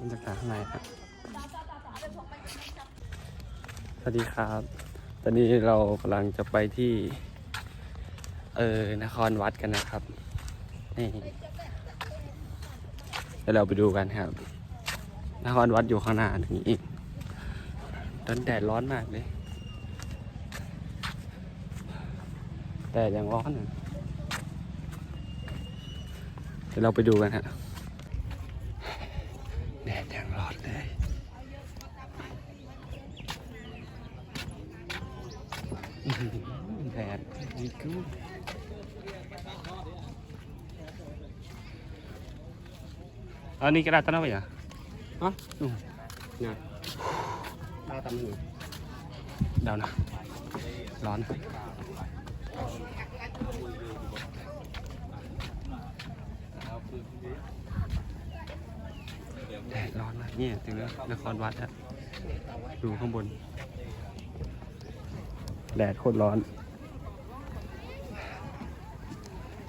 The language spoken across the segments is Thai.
บรรยากาศข้างในครับสวัสดีครับ ตอนนี้เรากำลังจะไปที่ เออนครวัดกันนะครับ นี่เดี๋ยวเราไปดูกันครับ นครวัดอยู่ข้างหน้าตรงนี้อีกตอนแดดร้อนมากเลยแดดยังร้อนอะเดี๋ยวเราไปดูกันฮะ แดดยังร้อนเลย อื้อหือ แดดดีกูอันนี้กระดาษตั้งเอาไว้เหรอ Hả? Ừ. Nè Ba tầm người เดานะ ร้อนแดดร้อนมากเนี่ยถึงแล้วนครวัดอะดูข้างบน แดดโคตรร้อน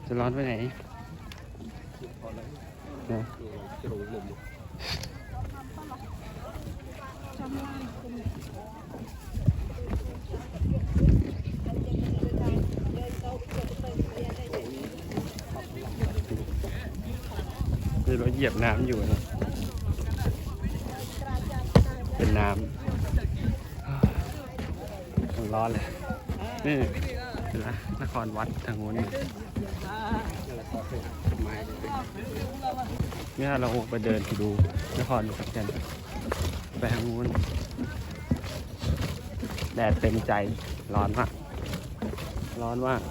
จะร้อนไปไหนนะมีรถเหยียบน้ำอยู่นะเป็นน้ำ ร้อนเลย นี่เห็นไหมนครวัดทางโน้นนี่เราไปเดินดูนครวัดกันไปทางโน้นแดดเต็มใจร้อนมาก ร้อนมาก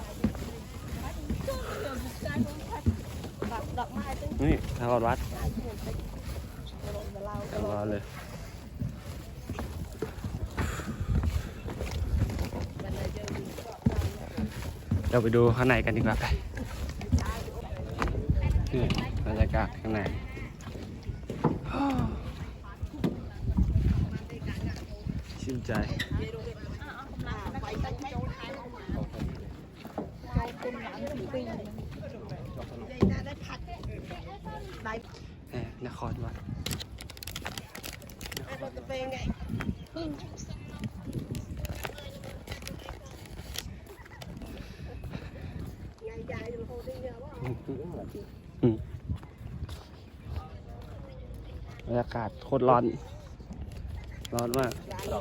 นี่นครวัดร้อนเลย เราไปดูข้างในกันดีกว่าไปนี่บรรยากาศข้างในชื่นใจแหมนครวัดอืม บรรยากาศโคตรร้อน ร้อนมากร้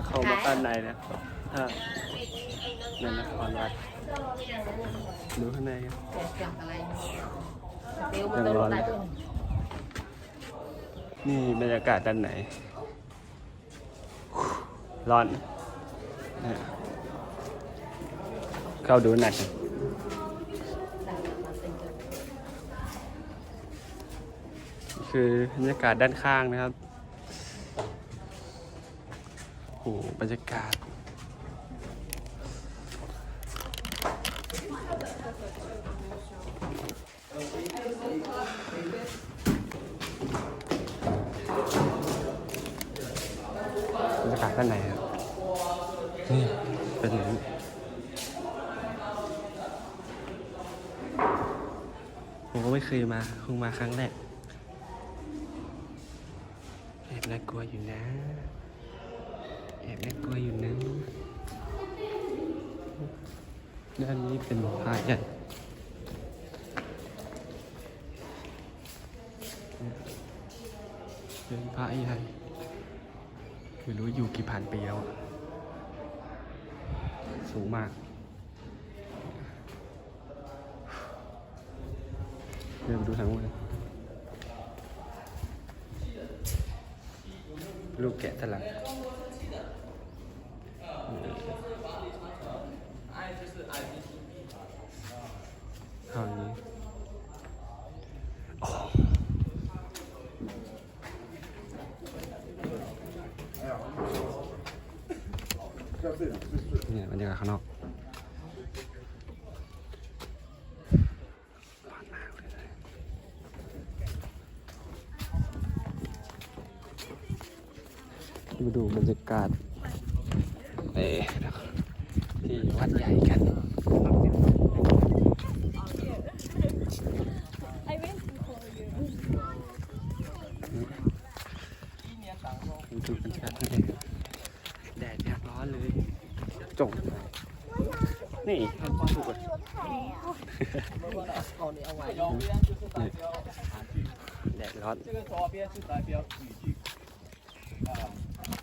ะเข้ามาด้านในนะครับถ้าในนครวัดดูข้างในยังร้อนเลย นี่บรรยากาศด้านไหน ร้อน เข้าดูหนักนะคือบรรยากาศด้านข้างนะครับโอ้โหบรรยากาศ นี่เป็นอย่างนี้ผมก็ไม่เคยมาเพิ่งมาครั้งแรกแอบน่ากลัวอยู่นะแอบน่ากลัวอยู่นะด้านนี้เป็นพระใหญ่เป็นพระใหญ่ไม่รู้อยู่กี่พันปีแล้วอะ สูงมากเดินไปดูทางนู้นเลยลูกแกะตะลังทางนี้โอ้ เนี่ยบรรยากาศข้างนอกมาดูบรรยากาศเอ๊ะที่วัดใหญ่กัน I went before you. ดูกันชัดเลยแดดอยกร้อนเลย จงนี่ถูกกว่าแดดร้อน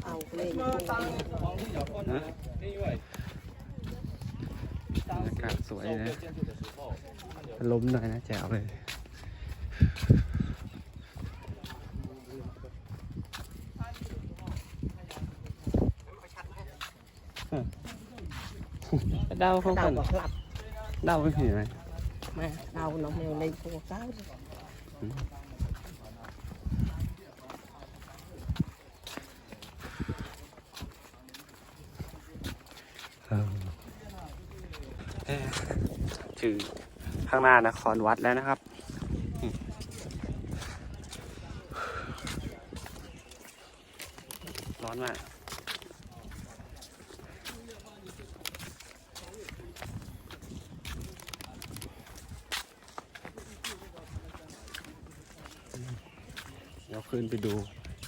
เอาเลยนะบรรยากาศสวยนะล้มหน่อยนะแจ๋วเลย đau เดา không ก็ cần หลับ đau cái gì này มาเดาน้องแมวในโพเก้าเออเอ๊ะถึงข้างหน้านครวัดแล้วนะครับนี่ร้อนมาก เดี๋ยว ขึ้นไปดู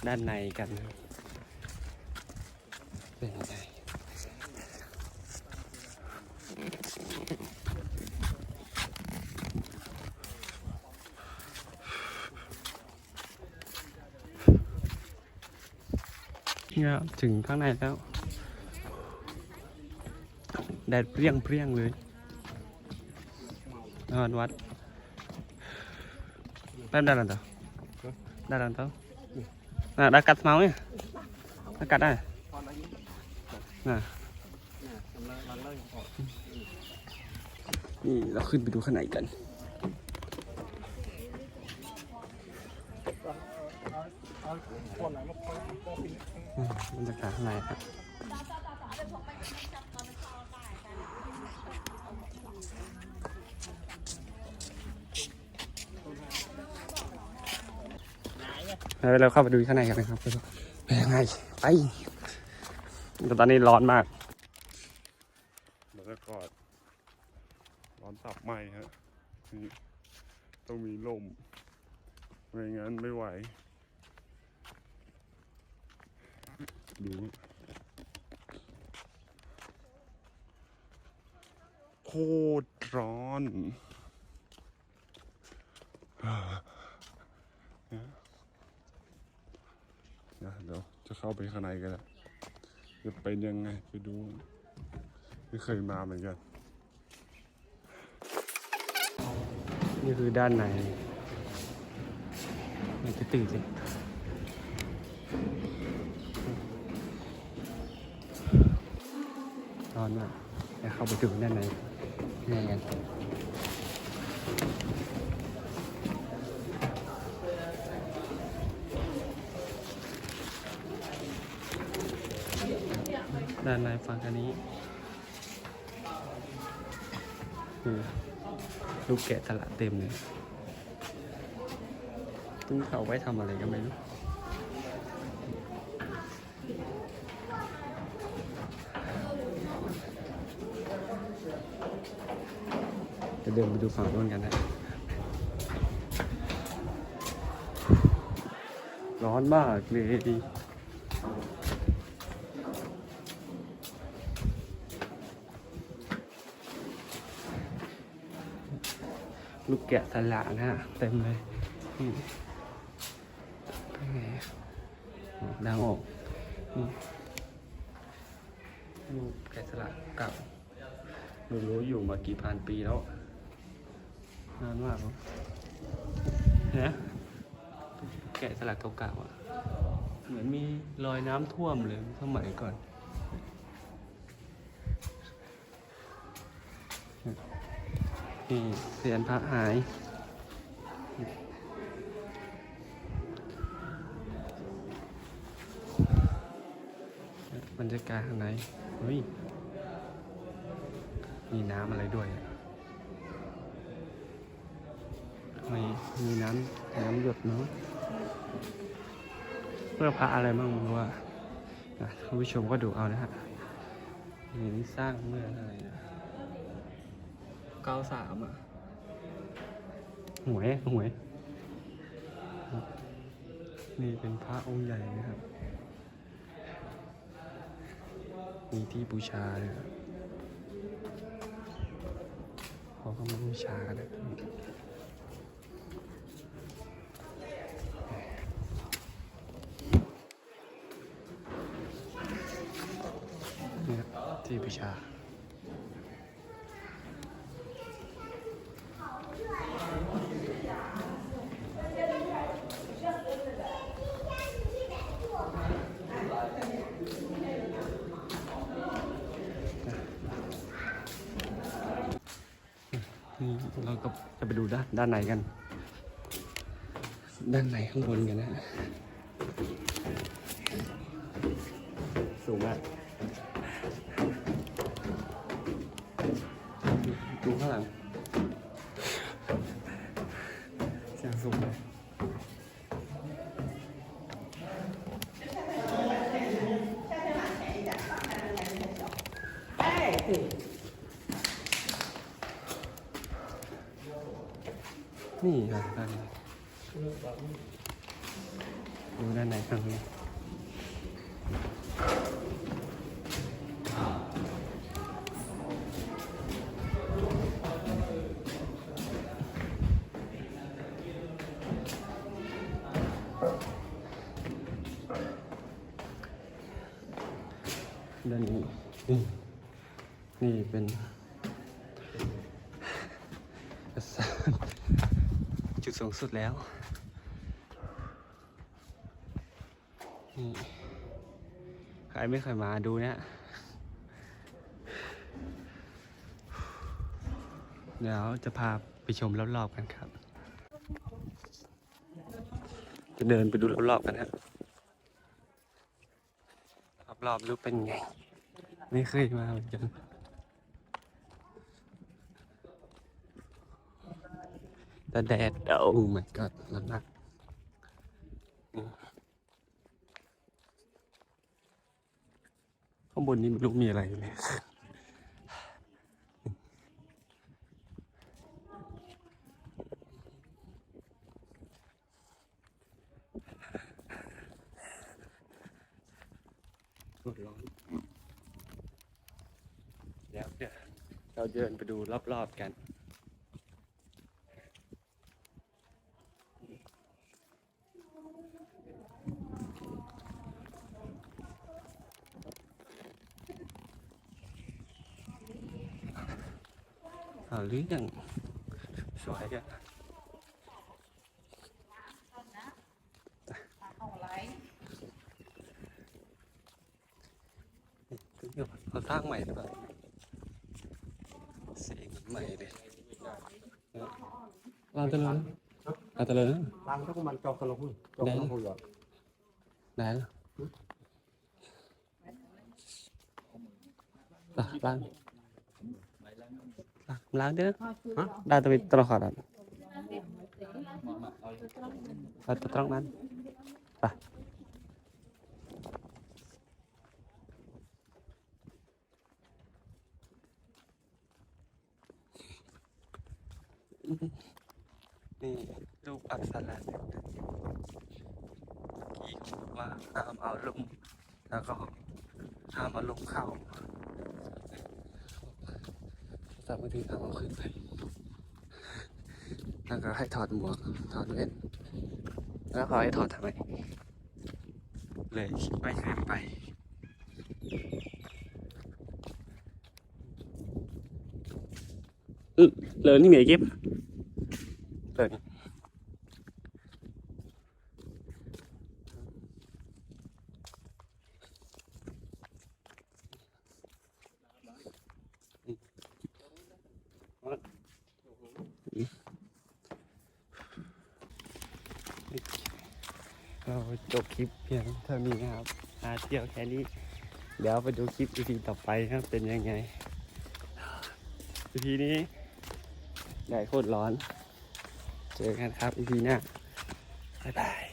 ด้านในกันนะครับเป็นยังไงเนี่ยถึงข้างในแล้ว แดดเปรี้ยงเปรี้ยงเลยนอนวัดได้ได้แล้วต่อได้แล้วต่อ น่ะได้กัดเมาเนี่ยได้กัดได้น่ะนี่เราขึ้นไปดูข้างในกันบรรยากาศข้างในครับ แล้วเราเข้าไปดูข้างในกันนะครับเป็นยังไงไปแต่ตอนนี้ร้อนมากบรรยากาศร้อนตับไหมฮะต้องมีลมไม่งั้นไม่ไหว ดูโคตรร้อนเนี่ยเดี๋ยวจะเข้าไปข้างในกันแล้วจะเป็นยังไงไปดู ไม่เคยมาเหมือนกัน นี่คือด้านในมันจะตื่นสิร้อนมากเดี๋ยวเข้าไปดูด้านในนี่กัน ด้านในฝั่งอันนี้คือลูกแกะสลักเต็มเลยตุ้งเขาไว้ทำอะไรก็ไม่รู้จะเดินไปดูฝั่งโน้นกันนะ ร้อนมากเลย แกะสลักนะฮะเต็มเลยนี่เป็นไงดังออกนี่ลูแกะสลักเก่าไม่รู้อยู่มากี่พันปีแล้วนานมากแล้วนะแกะสลักเก่าๆอะ เหมือนมีรอยน้ำท่วมเลยสมัยก่อน นี่เสียนพระหาย บรรยากาศข้างในเฮ้ย มีน้ำอะไรด้วยมีมีน้ำน้ำหยดเนาะเพื่อพระอะไรบ้างรู้ว่าอะคุณผู้ชมก็ดูเอานะฮะนี่สร้างเมื่ออะไรนะ เก้าสามอะ หวยหวย นี่เป็นพระองค์ใหญ่นะครับ มีที่บูชาเลยครับเขาก็มาบูชากันนะนี่ครับที่บูชา นี่เราก็จะไปดูด้านด้านในกัน ด้านในข้างบนกันนะ สูงมาก นี่ครับด้านในดูด้านในข้างในด้านนี้นี่นี่เป็นปราสาทจุด สูงสุดแล้ว นี่ ใครไม่เคยมาดูเนี่ย เดี๋ยวจะพาไปชมรอบๆกันครับ จะเดินไปดูรอบๆกันครับรอบๆรู้เป็นไง ไม่เคยมาเหมือนกัน แต่แดดโอ้ my god ร้อนมากอืมข้างบนนี้ไม่รู้มีอะไรเลยร้อนเดี๋ยวเดี๋ยวเราเดินไปดูรอบๆกัน เอาเรื่องสวยอะเขาสร้างใหม่หรือเปล่าเสียงใหม่เลยลานตะเลินลานตะเลิน Lang itu kuman cok kalau pun, cok Đấy. kalau pun ya. ไหนล่ะอะล้างล้างล้างด้วยนะฮะได้ตัวตลอด อะเราจะต้องนั้นไปนี่ลูกอักษรเนี่ยกี่บอกว่าห้ามเอาลงแล้วก็ห้ามเอาลงเข้า แต่บางทีห้ามเอาขึ้นไป แล้วก็ให้ถอดหมวก ถอดแว่น แล้วขอให้ถอดทำไม เลยไม่เคยไป Ừ, lớn như nghề kiếp lớn Ừ. Ừ. เรา จบคลิปเพียงเท่านี้นะครับมาเที่ยวแค่นี้ เดี๋ยวไปดูคลิปอีต่อไปครับเป็นยังไงอีพีนี้แดดโคตรร้อน เจอกันครับอีพีหน้าบ๊ายบาย